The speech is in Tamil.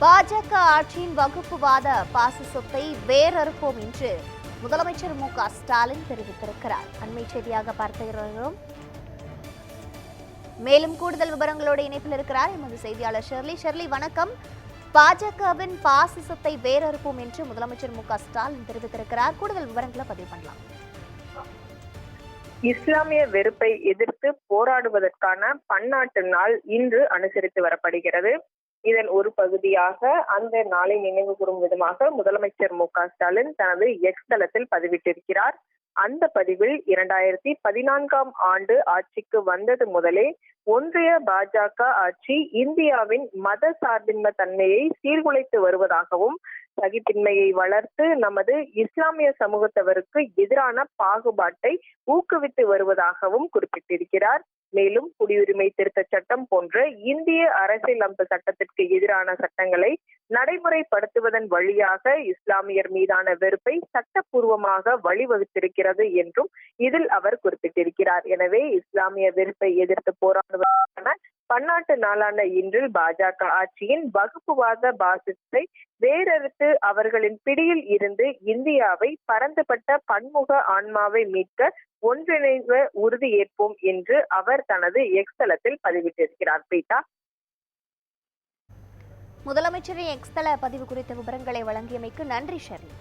பாஜக ஆட்சியின் வகுப்புவாத பாசிசத்தை வேறறுப்போம் என்று முதலமைச்சர் மு க ஸ்டாலின் தெரிவித்திருக்கிறார். அண்மை செய்தியாக பார்த்து மேலும் கூடுதல் விவரங்களோடு இணைப்பில் இருக்கிறார் எமது செய்தியாளர் ஷெர்லி. ஷெர்லி வணக்கம். பாஜகவின் பாசிசத்தை வேறறுப்போம் என்று முதலமைச்சர் மு க ஸ்டாலின் தெரிவித்திருக்கிறார். கூடுதல் விவரங்களை பதிவு பண்ணலாம். இஸ்லாமிய வெறுப்பை எதிர்த்து போராடுவதற்கான பன்னாட்டு நாள் இன்று அனுசரித்து வரப்படுகிறது. இதன் ஒரு பகுதியாக அந்த நாளை நினைவு கூறும் விதமாக முதலமைச்சர் மு க ஸ்டாலின் தனது எக்ஸ் தளத்தில் பதிவிட்டிருக்கிறார். அந்த பதிவில் இரண்டாயிரத்தி பதினான்காம் ஆண்டு ஆட்சிக்கு வந்தது முதலே ஒன்றிய பாஜக ஆட்சி இந்தியாவின் மத சார்பின்மை தன்மையை சீர்குலைத்து வருவதாகவும் சகிப்பின்மையை வளர்த்து நமது இஸ்லாமிய சமூகத்தவருக்கு எதிரான பாகுபாட்டை ஊக்குவித்து வருவதாகவும் குறிப்பிட்டிருக்கிறார். மேலும் குடியுரிமை திருத்த சட்டம் போன்ற இந்திய அரசியல் அம்ச சட்டத்திற்கு எதிரான சட்டங்களை நடைமுறைப்படுத்துவதன் வழியாக இஸ்லாமியர் மீதான வெறுப்பை சட்டப்பூர்வமாக வழிவகுத்திருக்கிறது என்றும் இதில் அவர் குறிப்பிட்டிருக்கிறார். எனவே இஸ்லாமிய வெறுப்பை எதிர்த்து போராடுவதற்கான பன்னாட்டு நாளான இன்று பாஜக ஆட்சியின் வகுப்புவாத பாசிஸ்டை வேறறுத்து அவர்களின் பிடியில் இருந்து இந்தியாவை பரந்துபட்ட பன்முக ஆன்மாவை மீட்க ஒன்றிணைவ உறுதியேற்போம் என்று அவர் தனது எக்ஸ்தலத்தில் பதிவிட்டிருக்கிறார். பீட்டா? முதலமைச்சரின் எக்ஸ்தல பதிவு குறித்த விவரங்களை வழங்கியமைக்கு நன்றி ஷெர்லி.